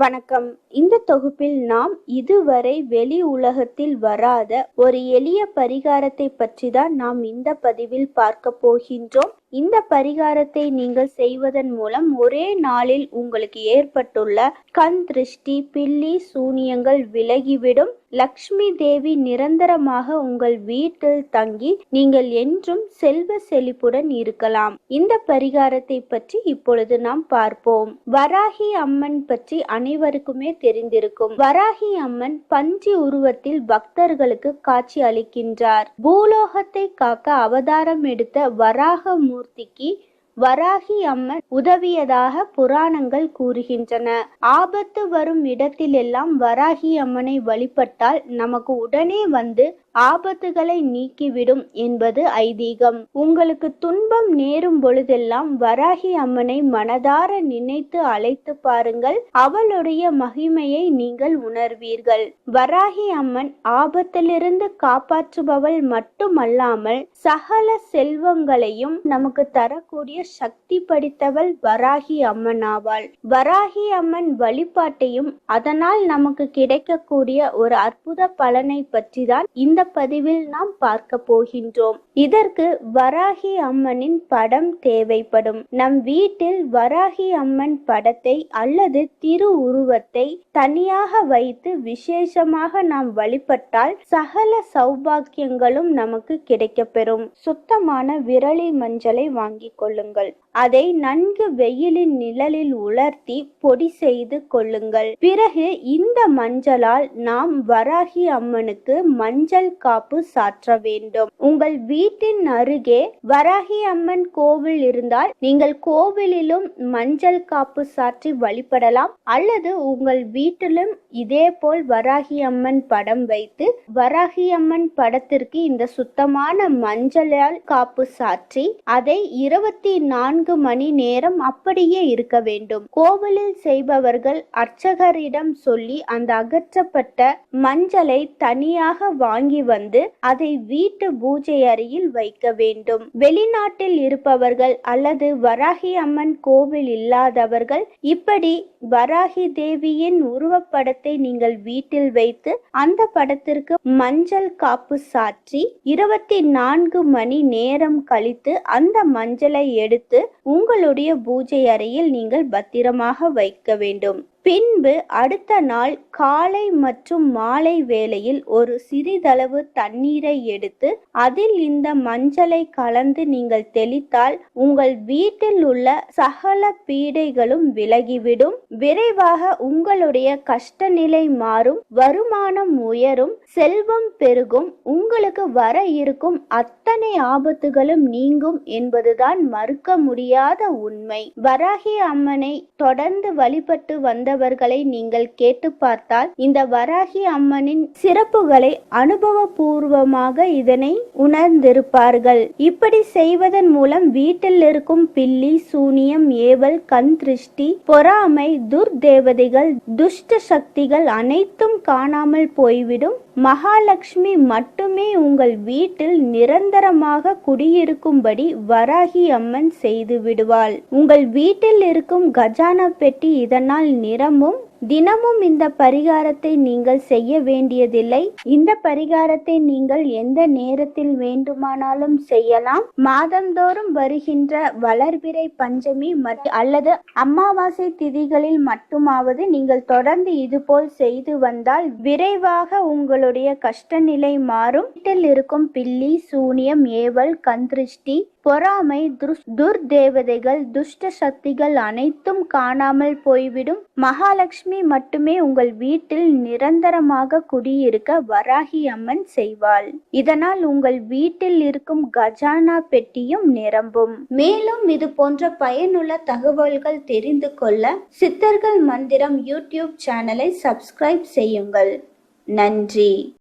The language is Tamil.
வணக்கம். இந்த தொகுப்பில் நாம் இதுவரை வெளி உலகத்தில் வராத ஒரு எளிய பரிகாரத்தை பற்றி தான் நாம் இந்த பதிவில் பார்க்க போகின்றோம். இந்த பரிகாரத்தை நீங்கள் செய்வதன் மூலம் ஒரே நாளில் உங்களுக்கு ஏற்பட்டுள்ள கண் திருஷ்டி பில்லி சூனியங்கள் விலகிவிடும். லக்ஷ்மி தேவி நிரந்தரமாக உங்கள் வீட்டில் தங்கி நீங்கள் என்றும் செல்வ செழிப்புடன் இருக்கலாம். இந்த பரிகாரத்தை பற்றி இப்பொழுது நாம் பார்ப்போம். வராகி அம்மன் பற்றி அனைவருக்குமே தெரிந்திருக்கும். வராகி அம்மன் பஞ்சி உருவத்தில் பக்தர்களுக்கு காட்சி அளிக்கின்றார். பூலோகத்தை காக்க அவதாரம் எடுத்த வராக மூர்த்திக்கு வராகி அம்மன் உதவியதாக புராணங்கள் கூறுகின்றன. ஆபத்து வரும் இடத்திலெல்லாம் வராகி அம்மனை வழிபட்டால் நமக்கு உடனே வந்து ஆபத்துகளை நீக்கிவிடும் என்பது ஐதீகம். உங்களுக்கு துன்பம் நேரும் பொழுதெல்லாம் வராகி அம்மனை மனதார நினைத்து அழைத்து பாருங்கள் அவளுடைய மகிமையை நீங்கள் உணர்வீர்கள். வராகி அம்மன் ஆபத்திலிருந்து காப்பாற்றுபவள் மட்டுமல்லாமல் சகல செல்வங்களையும் நமக்கு தரக்கூடிய சக்தி படித்தவள் வராகி அம்மன் ஆவாள் வராகி அம்மன் வழிபாட்டையும் அதனால் நமக்கு கிடைக்கக்கூடிய ஒரு அற்புத பலனை பற்றி தான் இந்த பதிவில் நாம் பார்க்க போகின்றோம். இதற்கு வராகி அம்மனின் படம் தேவைப்படும். நம் வீட்டில் வராகி அம்மன் படத்தை அல்லது திரு உருவத்தை தனியாக வைத்து விசேஷமாக நாம் வழிபட்டால் சகல சௌபாக்கியங்களும் நமக்கு கிடைக்கப்பெறும் சுத்தமான விரலி மஞ்சளை வாங்கிக் கொள்ளுங்கள். அதை நன்கு வெயிலின் நிழலில் உலர்த்தி பொடி செய்து கொள்ளுங்கள். பிறகு இந்த மஞ்சளால் நாம் வராகி அம்மனுக்கு மஞ்சள் காப்பு சாற்ற வேண்டும். உங்கள் வீட்டின் அருகே வராகி அம்மன் கோவில் இருந்தால் நீங்கள் கோவிலிலும் மஞ்சள் காப்பு சாற்றி வழிபடலாம். அல்லது உங்கள் வீட்டிலும் இதே போல் வராகி அம்மன் படம் வைத்து வராகி அம்மன் படத்திற்கு இந்த சுத்தமான மஞ்சளால் காப்பு சாற்றி அதை இருபத்தி நான்கு மணி நேரம் அப்படியே இருக்க வேண்டும். கோவிலில் செய்பவர்கள் அர்ச்சகரிடம் சொல்லி அந்த அகற்றப்பட்ட மஞ்சளை தனியாக வாங்கி வந்து அதை வீட்டு பூஜை அறையில் வைக்க வேண்டும். வெளிநாட்டில் இருப்பவர்கள் அல்லது வராகி அம்மன் கோவில் இல்லாதவர்கள் இப்படி வராகி தேவியின் உருவப்படத்தை நீங்கள் வீட்டில் வைத்து அந்த படத்திற்கு மஞ்சள் காப்பு சாற்றி இருபத்தி நான்கு மணி நேரம் கழித்து அந்த மஞ்சளை எடுத்து உங்களுடைய பூஜை அறையில் நீங்கள் பத்திரமாக வைக்க வேண்டும். பின்பு அடுத்த நாள் காலை மற்றும் மாலை வேளையில் ஒரு சிறிதளவு தண்ணீரை எடுத்து அதில் இந்த மஞ்சளை கலந்து நீங்கள் தெளித்தால் உங்கள் வீட்டில் உள்ள சகல பீடைகளும் விலகிவிடும். விரைவாக உங்களுடைய கஷ்ட நிலை மாறும் வருமானம் உயரும் செல்வம் பெருகும் உங்களுக்கு வர இருக்கும் அத்தனை ஆபத்துகளும் நீங்கும் என்பதுதான் மறுக்க முடியாத உண்மை. வராகி அம்மனை தொடர்ந்து வழிபட்டு வந்த வந்தவர்களை நீங்கள் கேட்டு பார்த்தால் இந்த வராகி அம்மனின் சிறப்புகளை அனுபவபூர்வமாக இதனை உணர்ந்திருப்பார்கள். இப்படி செய்வதன் மூலம் வீட்டில் இருக்கும் பில்லி சூனியம் ஏவல் கண் திருஷ்டி பொறாமை துர்தேவதைகள் துஷ்ட சக்திகள் அனைத்தும் காணாமல் போய்விடும். மகாலட்சுமி மட்டுமே உங்கள் வீட்டில் நிரந்தரமாக குடியிருக்கும்படி வராகி அம்மன் செய்து விடுவாள். உங்கள் வீட்டில் இருக்கும் கஜானா பெட்டி இதனால் நிரம்பும் தினமும் இந்த பரிகாரத்தை நீங்கள் செய்ய வேண்டியதில்லை. இந்த பரிகாரத்தை நீங்கள் எந்த நேரத்தில் வேண்டுமானாலும் செய்யலாம். மாதந்தோறும் வருகின்ற வளர்பிறை பஞ்சமி அல்லது அமாவாசை திதிகளில் மட்டுமாவது நீங்கள் தொடர்ந்து இதுபோல் செய்து வந்தால் விரைவாக உங்களுடைய கஷ்ட நிலை மாறும். வீட்டில் இருக்கும் பில்லி சூனியம் ஏவல் கந்திருஷ்டி பொறாமை துர்தேவதைகள் துஷ்ட சக்திகள் அனைத்தும் காணாமல் போய்விடும். மகாலட்சுமி மட்டுமே உங்கள் வீட்டில் நிரந்தரமாக குடியிருக்க வராகி அம்மன் செய்வாள். இதனால் உங்கள் வீட்டில் இருக்கும் கஜானா பெட்டியும் நிரம்பும். மேலும் இது போன்ற பயனுள்ள தகவல்கள் தெரிந்து கொள்ள சித்தர்கள் மந்திரம் யூடியூப் சேனலை சப்ஸ்கிரைப் செய்யுங்கள். நன்றி.